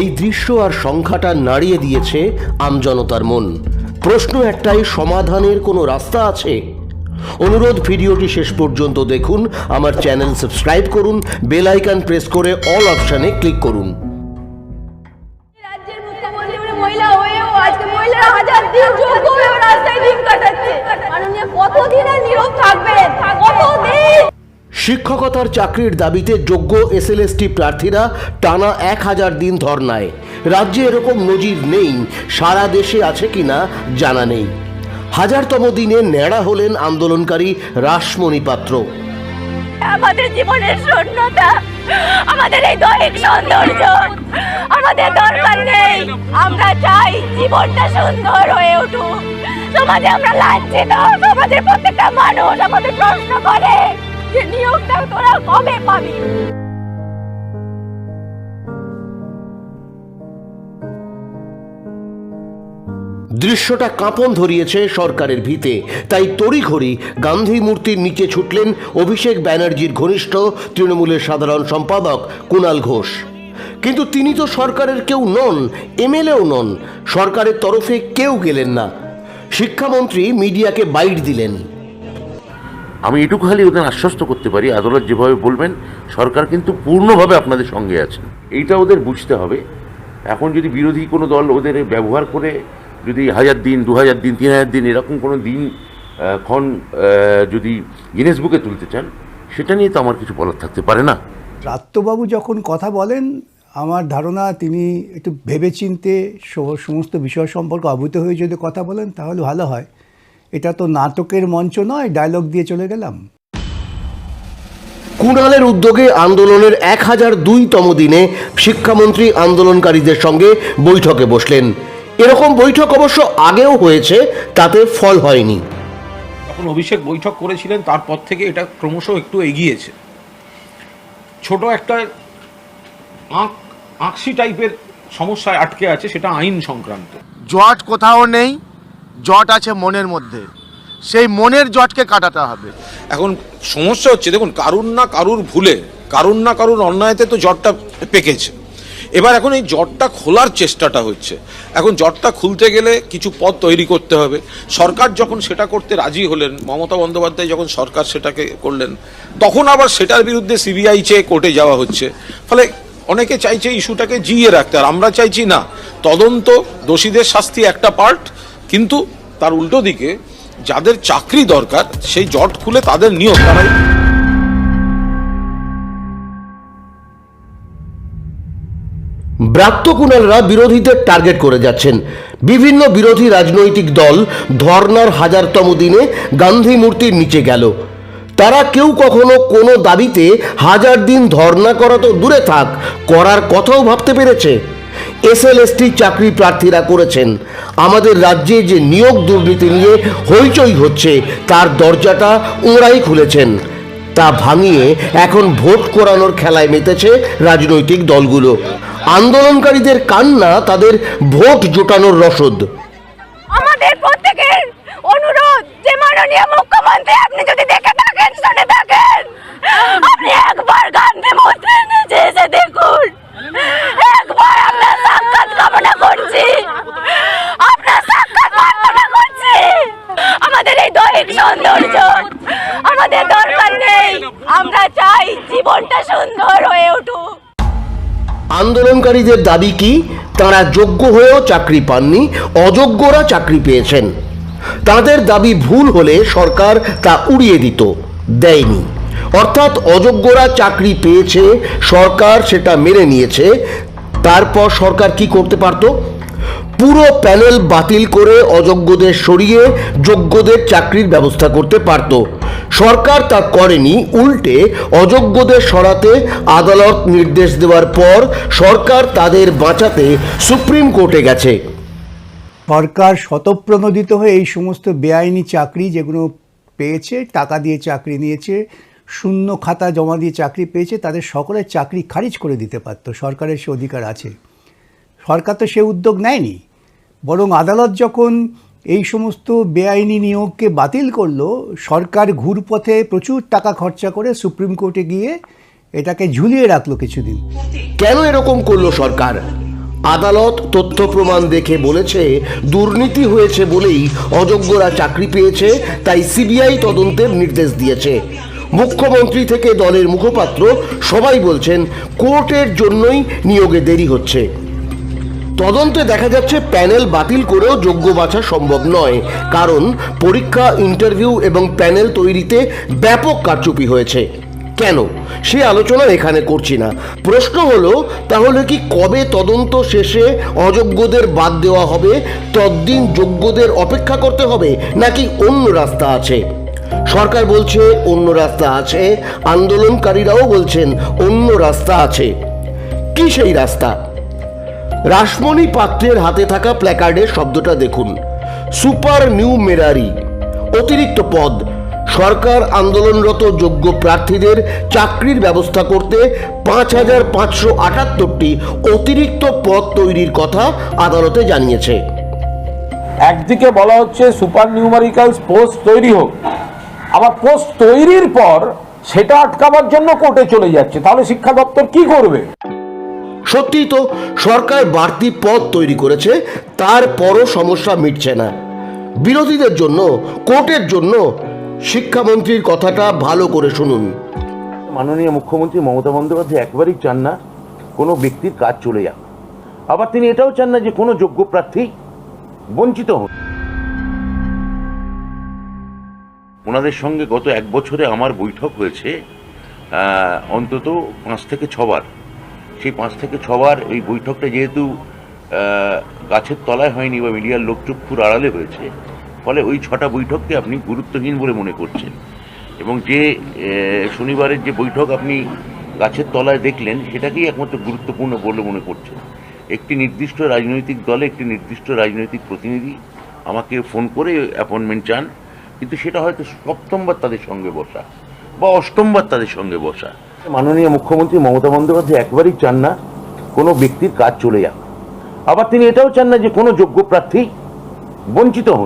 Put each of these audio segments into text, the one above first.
এই দৃশ্য আর সংখ্যাটা নাড়িয়ে দিয়েছে আমজনতার মন। প্রশ্ন একটাই সমাধানের কোনো রাস্তা আছে? অনুরোধ ভিডিওটি শেষ পর্যন্ত দেখুন আমার চ্যানেল সাবস্ক্রাইব করুন বেল আইকন প্রেস করে অল অপশানে ক্লিক করুন। শিক্ষকতার চাকরির দাবিতে যোগ্য এসএলএসটি প্রার্থীরা টানা এক হাজার দিন ধর্নায়। রাজ্যে এরকম নজির নেই, সারা দেশে আছে কিনা জানা নেই। হাজারতম দিনে ন্যাড়া হলেন আন্দোলনকারী রাসমণি পাত্র। আমাদের জীবনের শূন্যতা, আমাদের এই দৈহিক সৌন্দর্য, আমাদের দরকার নেই। আমরা চাই জীবনটা সুন্দর হয়ে উঠুক। সমাজে আমরা লাঞ্ছিত, সমাজের প্রত্যেকটা মানুষ আমাদের প্রশ্ন করে যে নিয়োগটা তোরা কবে পাবি? দৃশ্যটা কাঁপন ধরিয়েছে সরকারের ভিতে। তাই তড়িঘড়ি গান্ধী মূর্তির নিচে ছুটলেন অভিষেক ব্যানার্জির ঘনিষ্ঠ তৃণমূলের সাধারণ সম্পাদক কুণাল ঘোষ। কিন্তু তিনি তো সরকারের কেউ নন, এমএলএও নন। সরকারের তরফে কেউ গেলেন না। শিক্ষামন্ত্রী মিডিয়াকে বাইট দিলেন। আমি এটুকু খালি ওদের আশ্বস্ত করতে পারি, আদালত যেভাবে বলবেন, সরকার কিন্তু পূর্ণভাবে আপনাদের সঙ্গে আছেন। এইটা ওদের বুঝতে হবে। এখন যদি বিরোধী কোনো দল ওদের ব্যবহার করে যদি হাজার দিন দু হাজার দিন তিন হাজার দিন এরকম কোনো দিন ক্ষণ যদি গিনেস বুকে তুলতে চান সেটা নিয়ে তো আমার কিছু বলার থাকতে পারে না। রাত্তবাবু যখন কথা বলেন আমার ধারণা তিনি একটু ভেবেচিন্তে সমস্ত বিষয় সম্পর্কে অবহিত হয়ে যদি কথা বলেন তাহলে ভালো হয়। এটা তো নাটকের মঞ্চ নয় ডায়লগ দিয়ে চলে গেলাম। কুণালের উদ্যোগে আন্দোলনের এক হাজার দুইতম দিনে শিক্ষামন্ত্রী আন্দোলনকারীদের সঙ্গে বৈঠকে বসলেন। এরকম বৈঠক অবশ্য আগেও হয়েছে তাতে ফল হয়নি। যখন অভিষেক বৈঠক করেছিলেন তারপর থেকে এটা ক্রমশ একটু এগিয়েছে। ছোট একটা আঁক আঁকশি টাইপের সমস্যায় আটকে আছে সেটা আইন সংক্রান্ত। জট কোথাও নেই জট আছে মনের মধ্যে। সেই মনের জটকে কাটাতে হবে। এখন সমস্যা হচ্ছে দেখুন কারুর না কারুর ভুলে কারুর না কারুর অন্যায়তে তো জটটা পেকেছে। এবার এখন এই জটটা খোলার চেষ্টাটা হচ্ছে। এখন জটটা খুলতে গেলে কিছু পথ তৈরি করতে হবে। সরকার যখন সেটা করতে রাজি হলেন, মমতা বন্দ্যোপাধ্যায় যখন সরকার সেটাকে করলেন, তখন আবার সেটার বিরুদ্ধে সিবিআই চেয়ে কোর্টে যাওয়া হচ্ছে। ফলে অনেকে চাইছে ইস্যুটাকে জিইয়ে রাখতে, আর আমরা চাইছি না। তদন্ত, দোষীদের শাস্তি একটা পার্ট, কিন্তু তার উল্টো দিকে যাদের চাকরি দরকার, সেই জট খুলে তাদের নিয়োগ, তারাই ব্রাত্য কুণালরা বিরোধীদের টার্গেট করে যাচ্ছেন। বিভিন্ন বিরোধী রাজনৈতিক দল ধর্নার হাজারতম দিনে গান্ধী মূর্তির নিচে গেল। তারা কেউ কখনো কোনো দাবিতে হাজার দিন ধর্না করা তো দূরে থাক, করার কথাও ভাবতে পেরেছে। এসএলএসটি চাকরি প্রার্থীরা করেছেন। আমাদের রাজ্যে যে নিয়োগ দুর্নীতি নিয়ে হইচই হচ্ছে, তার দরজাটা ওঁরাই খুলেছেন। তা ভাঙিয়ে এখন ভোট করানোর খেলায় মেতেছে রাজনৈতিক দলগুলো। আন্দোলনকারীদের কান্না, তাদের ভোট জোটানোর রসদ। আমাদের প্রত্যেকের অনুরোধ যে মাননীয় মুখ্যমন্ত্রী, আপনি যদি দেখে থাকেন, শুনে থাকেন, আপনি একবার গান্ধী মন্ত্রীর নিচে এসে দেখুন একবার আপনার সাক্ষাৎ কামনা করছি আপনার সাক্ষাৎ প্রার্থনা করছি আমাদের এই দৈহিক সৌন্দর্য আমাদের দরকার নেই আমরা চাই জীবনটা সুন্দর হয়ে উঠুক আন্দোলনকারীদের দাবি কি? তারা যোগ্য হয়েও চাকরি পাননি, অযোগ্যরা চাকরি পেয়েছেন। তাদের দাবি ভুল হলে সরকার তা উড়িয়ে দিত, দেয়নি। অর্থাৎ অযোগ্যরা চাকরি পেয়েছে, সরকার সেটা মেনে নিয়েছে। তারপর সরকার কি করতে পারত? পুরো প্যানেল বাতিল করে অযোগ্যদের সরিয়ে যোগ্যদের চাকরির ব্যবস্থা করতে পারত। সরকার তা করেনি, উল্টে অযোগ্যদের সরাতে আদালত নির্দেশ দেওয়ার পর সরকার তাদের বাঁচাতে সুপ্রিম কোর্টে গেছে। সরকার শতপ্রণোদিত হয়ে এই সমস্ত বেআইনি চাকরি যেগুলো পেয়েছে, টাকা দিয়ে চাকরি নিয়েছে, শূন্য খাতা জমা দিয়ে চাকরি পেয়েছে, তাদের সকলের চাকরি খারিজ করে দিতে পারতো, সরকারের সে অধিকার আছে। সরকার তো সে উদ্যোগ নেয়নি, বরং আদালত যখন এই সমস্ত বেআইনি নিয়োগকে বাতিল করল সরকার ঘুরপথে প্রচুর টাকা খরচা করে সুপ্রিম কোর্টে গিয়ে এটাকে ঝুলিয়ে রাখল কিছুদিন। কেন এরকম করল সরকার? আদালত তথ্য প্রমাণ দেখে বলেছে, দুর্নীতি হয়েছে বলেই অযোগ্যরা চাকরি পেয়েছে, তাই সিবিআই তদন্তের নির্দেশ দিয়েছে। মুখ্যমন্ত্রী থেকে দলের মুখপাত্র সবাই বলছেন, কোর্টের জন্যই নিয়োগে দেরি হচ্ছে। তদন্তে দেখা যাচ্ছে প্যানেল বাতিল করেও যোগ্য বাছা সম্ভব নয়। কারণ পরীক্ষা, ইন্টারভিউ এবং প্যানেল তৈরিতে ব্যাপক কারচুপি হয়েছে। কেন? সে আলোচনা এখানে করছি না। প্রশ্ন হলো, তাহলে কি কবে তদন্ত শেষে অযোগ্যদের বাদ দেওয়া হবে? তদ্দিন যোগ্যদের অপেক্ষা করতে হবে, নাকি অন্য রাস্তা আছে? সরকার বলছে, অন্য রাস্তা আছে। আন্দোলনকারীরাও বলছেন, অন্য রাস্তা আছে। কি সেই রাস্তা? রাসমণি পাত্রের হাতে থাকা প্ল্যাকার্ডের শব্দটা দেখুন। সুপার নিউ মেরারি অতিরিক্ত পদ, সরকার আন্দোলনরত যোগ্য প্রার্থীদের চাকরির ব্যবস্থা করতে পাঁচ হাজার পাঁচশো আটাত্তরটি অতিরিক্ত পদ তৈরির কথা আদালতে জানিয়েছে। একদিকে বলা হচ্ছে সুপার নিউমারিক্যালস পোস্ট তৈরি হোক। আবার পোস্ট তৈরির পর সেটা আটকাবার জন্য কোর্টে চলে যাচ্ছে। তাহলে শিক্ষা দপ্তর কি করবে? সত্যিই তো সরকার বাড়তি পদ তৈরি করেছে, তারপরও সমস্যা মিটছে না। বিরোধীদের জন্য, কোর্টের জন্য শিক্ষামন্ত্রীর কথাটা ভালো করে শুনুন। মাননীয় মুখ্যমন্ত্রী মমতা বন্দ্যোপাধ্যায় একবারই চান না কোনো ব্যক্তির কাজ চলে যাক। আবার তিনি এটাও চান না যে কোনো যোগ্য প্রার্থী বঞ্চিত হন ওনাদের সঙ্গে গত এক বছরে আমার বৈঠক হয়েছে অন্তত পাঁচ থেকে ছবার। সেই পাঁচ থেকে ছবার এই বৈঠকটা যেহেতু গাছের তলায় হয়নি বা মিডিয়ার লোকচক্ষুর আড়ালে হয়েছে, ফলে ওই ছটা বৈঠককে আপনি গুরুত্বহীন বলে মনে করছেন। এবং যে শনিবারের যে বৈঠক আপনি গাছের তলায় দেখলেন, সেটাকেই একমাত্র গুরুত্বপূর্ণ বলে মনে করছেন। একটি নির্দিষ্ট রাজনৈতিক দলে একটি নির্দিষ্ট রাজনৈতিক প্রতিনিধি আমাকে ফোন করে অ্যাপয়েন্টমেন্ট চান, কিন্তু সেটা হয়তো সপ্তমবার তাদের সঙ্গে বসা বা অষ্টমবার তাদের সঙ্গে বসা। মাননীয় মুখ্যমন্ত্রী মমতা বন্দ্যোপাধ্যায় একবারই চান না কোনো ব্যক্তির কাজ চলে যাক। আবার তিনি এটাও চান না যে কোনো যোগ্য প্রার্থী বঞ্চিত হন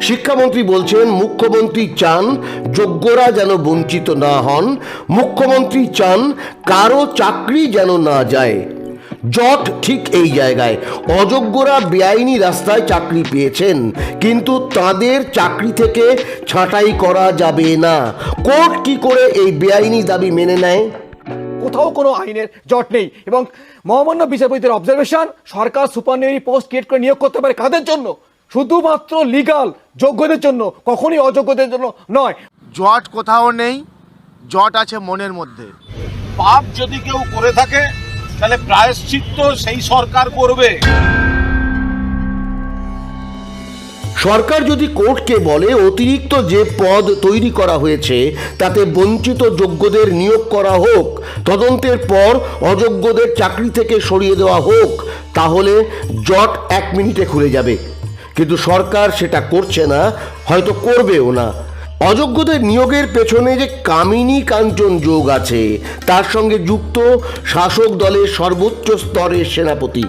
শিক্ষামন্ত্রী বলছেন, মুখ্যমন্ত্রী চান যোগ্যরা যেন বঞ্চিত না হন। মুখ্যমন্ত্রী চান কারও চাকরি যেন না যায়। জট ঠিক এই জায়গায়। অযোগ্যরা বেআইনি রাস্তায় চাকরি পেয়েছেন। কিন্তু তাদের চাকরি থেকে ছাঁটাই করা যাবে না। কোর্ট কি করে এই বেআইনি দাবি মেনে নেয়? কোথাও কোনো আইনের জট নেই এবং মহামান্য বিচারপতিদের অবজারভেশন সরকার সুপারনিয়ারি পোস্ট ক্রিয়েট করে নিয়োগ করতে পারে কাদের জন্য? শুধুমাত্র লিগাল যোগ্যদের জন্য কখনই অযোগ্যদের জন্য নয়। জট কোথাও নেই জট আছে মনের মধ্যে। পাপ যদি কেউ করে থাকে তাহলে প্রায়শ্চিত্ত সেই সরকার করবে। সরকার যদি কোর্টকে বলে অতিরিক্ত যে পদ তৈরি করা হয়েছে, তাতে বঞ্চিত যোগ্যদের নিয়োগ করা হোক, তদন্তের পর অযোগ্যদের চাকরি থেকে সরিয়ে দেওয়া হোক, তাহলে জট এক মিনিটে খুলে যাবে। কিন্তু সরকার সেটা করছে না, হয়তো করবেও না। অযোগ্যদের নিয়োগের পেছনে যে কামিনী কাঞ্চন যোগ আছে, তার সঙ্গে যুক্ত শাসক দলের সর্বোচ্চ স্তরের সেনাপতি।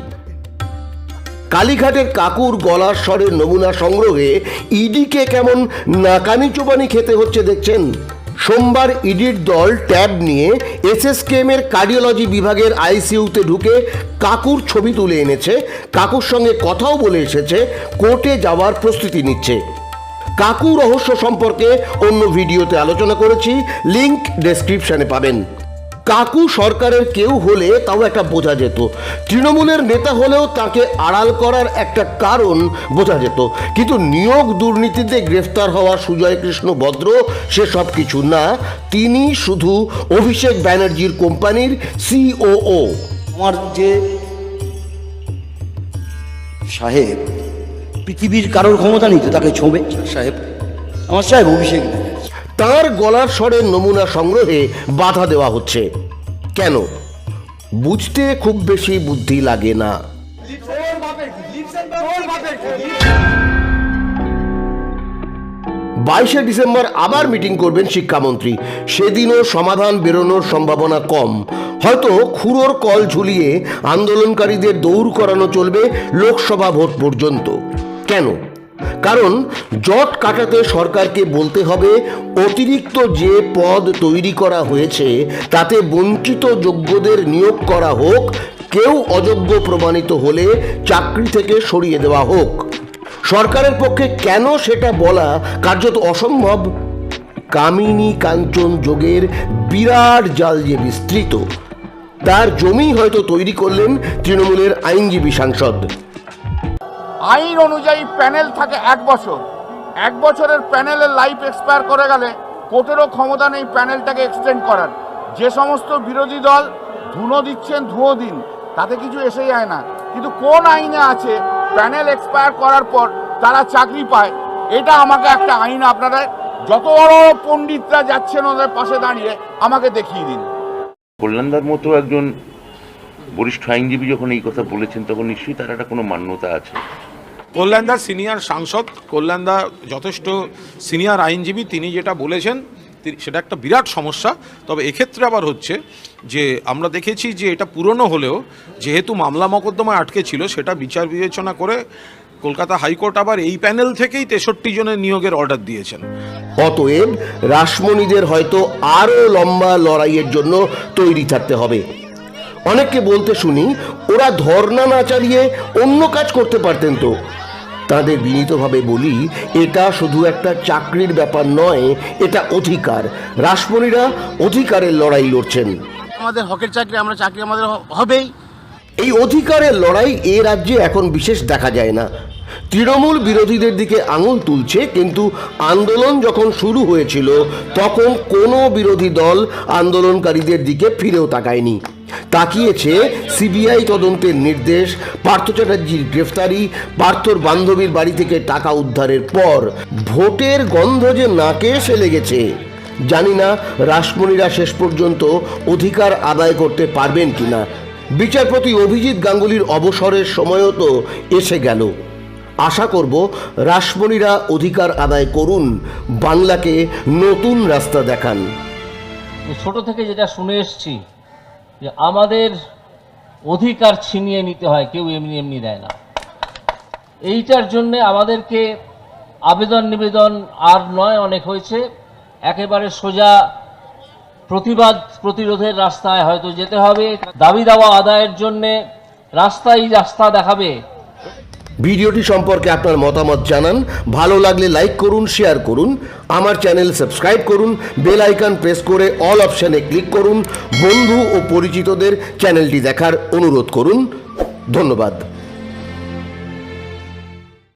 কালীঘাটের কাকুর গলার স্বরের নমুনা সংগ্রহে ইডিকে কেমন নাকানি চোবানি খেতে হচ্ছে দেখছেন? সোমবার ইডির দল ট্যাব নিয়ে এসএসকেএম এর কার্ডিওলজি বিভাগের আইসিইউতে ঢুকে কাকুর ছবি তুলে এনেছে। কাকুর সঙ্গে কথাও বলে এসেছে, কোর্টে যাওয়ার প্রস্তুতি নিচ্ছে। কাকু রহস্য সম্পর্কে অন্য ভিডিওতে আলোচনা করেছি লিংক ডেসক্রিপশনে পাবেন। কাকু সরকারের কেউ হলে তাও একটা বোঝা যেত। তৃণমূলের নেতা হলেও তাকে আড়াল করার একটা কারণ বোঝা যেত। কিন্তু নিয়োগ দুর্নীতিতে গ্রেফতার হওয়া সুজয় কৃষ্ণ ভদ্র সেসব কিছু না, তিনি শুধু অভিষেক ব্যানার্জির কোম্পানির সিওও আমার যে সাহেব পৃথিবীর কারোর ক্ষমতা নেই তো তাকে ছোঁবে? সাহেব, আমার সাহেব অভিষেক। তার গলার স্বরের নমুনা সংগ্রহে বাধা দেওয়া হচ্ছে। কেন? বুঝতে খুব বেশি বুদ্ধি লাগে না। বাইশে ডিসেম্বর আবার মিটিং করবেন শিক্ষামন্ত্রী। সেদিনও সমাধান বেরোনোর সম্ভাবনা কম। হয়তো খুঁড়োর কল ঝুলিয়ে আন্দোলনকারীদের দৌড় করানো চলবে লোকসভা ভোট পর্যন্ত। কেন? কারণ জট কাটাতে সরকারকে বলতে হবে, অতিরিক্ত যে পদ তৈরি করা হয়েছে, তাতে বঞ্চিত যোগ্যদের নিয়োগ করা হোক, কেউ অযোগ্য প্রমাণিত হলে চাকরি থেকে সরিয়ে দেওয়া হোক। সরকারের পক্ষে কেন সেটা বলা কার্যত অসম্ভব? কামিনী কাঞ্চন যোগের বিরাট জাল যে বিস্তৃত, তার জমি হয়তো তৈরি করলেন তৃণমূলের আইনজীবী সাংসদ। আইন অনুযায়ী প্যানেল থাকে এক বছর। এক বছরের প্যানেলের লাইফ এক্সপায়ার করে গেলে কোর্টেরও ক্ষমতা নেই প্যানেলটাকে এক্সটেন্ড করার। যে সমস্ত বিরোধী দল ধুনো দিচ্ছেন, ধুয়ো দিন, তাতে কিছু এসে যায় না। কিন্তু কোন আইনে আছে প্যানেল এক্সপায়ার করার পর তারা চাকরি পায়? এটা আমাকে একটা আইন আপনারা যত বড় পণ্ডিতরা যাচ্ছেন ওদের পাশে দাঁড়িয়ে আমাকে দেখিয়ে দিন। কল্যাণদার মতো একজন বরিষ্ঠ আইনজীবী যখন এই কথা বলেছেন, তখন নিশ্চয়ই তার একটা কোনো মান্যতা আছে। কল্যাণদার সিনিয়র সাংসদ, কল্যাণদা যথেষ্ট সিনিয়র আইনজীবী, তিনি যেটা বলেছেন সেটা একটা বিরাট সমস্যা। তবে এক্ষেত্রে আবার হচ্ছে যে আমরা দেখেছি যে এটা পুরনো হলেও যেহেতু মামলা মকদ্দমায় আটকে ছিল, সেটা বিচার বিবেচনা করে কলকাতা হাইকোর্ট আবার এই প্যানেল থেকেই তেষট্টি জনের নিয়োগের অর্ডার দিয়েছেন। অতএব রাসমণিদের হয়তো আরও লম্বা লড়াইয়ের জন্য তৈরি থাকতে হবে। অনেককে বলতে শুনি, ওরা ধর্না না চালিয়ে অন্য কাজ করতে পারতেন তো। তাদের বিনীতভাবে বলি এটা শুধু একটা চাকরির ব্যাপার নয় এটা অধিকার। রাসমণিরা অধিকারের লড়াই লড়ছেন। আমাদের হকের চাকরি আমরা চাকরি আমাদের হবেই। এই অধিকারের লড়াই এ রাজ্যে এখন বিশেষ দেখা যায় না। তৃণমূল বিরোধীদের দিকে আঙুল তুলছে কিন্তু আন্দোলন যখন শুরু হয়েছিল তখন কোনো বিরোধী দল আন্দোলনকারীদের দিকে ফিরেও তাকায়নি। তাকিয়েছে সিবিআই তদন্তের নির্দেশ। পার্থ চ্যাটার্জির গ্রেফতারি, পার্থর বান্ধবীর বাড়ি থেকে টাকা উদ্ধারের পর ভোটের গন্ধ যে নাকে এসে লেগেছে। জানি না রাসমণিরা শেষ পর্যন্ত অধিকার আদায় করতে পারবেন কিনা। বিচারপতি অভিজিৎ গাঙ্গুলির অবসরের সময়ও তো এসে গেল। আশা করব রাসমণিরা অধিকার আদায় করুন, বাংলাকে নতুন রাস্তা দেখান। ছোট থেকে যেটা শুনে এসছি যে আমাদের অধিকার ছিনিয়ে নিতে হয়, কেউ এমনি এমনি দেয় না। এইটার জন্যে আমাদেরকে আবেদন নিবেদন আর নয়, অনেক হয়েছে। একেবারে সোজা প্রতিবাদ প্রতিরোধের রাস্তায় হয়তো যেতে হবে। দাবি দাওয়া আদায়ের জন্যে রাস্তাই রাস্তা দেখাবে। ভিডিওটি সম্পর্কে আপনার মতামত জানান। ভালো লাগলে লাইক করুন, শেয়ার করুন। আমার চ্যানেল সাবস্ক্রাইব করুন। বেল আইকন প্রেস করে অল অপশানে ক্লিক করুন। বন্ধু ও পরিচিতদের চ্যানেলটি দেখার অনুরোধ করুন। ধন্যবাদ।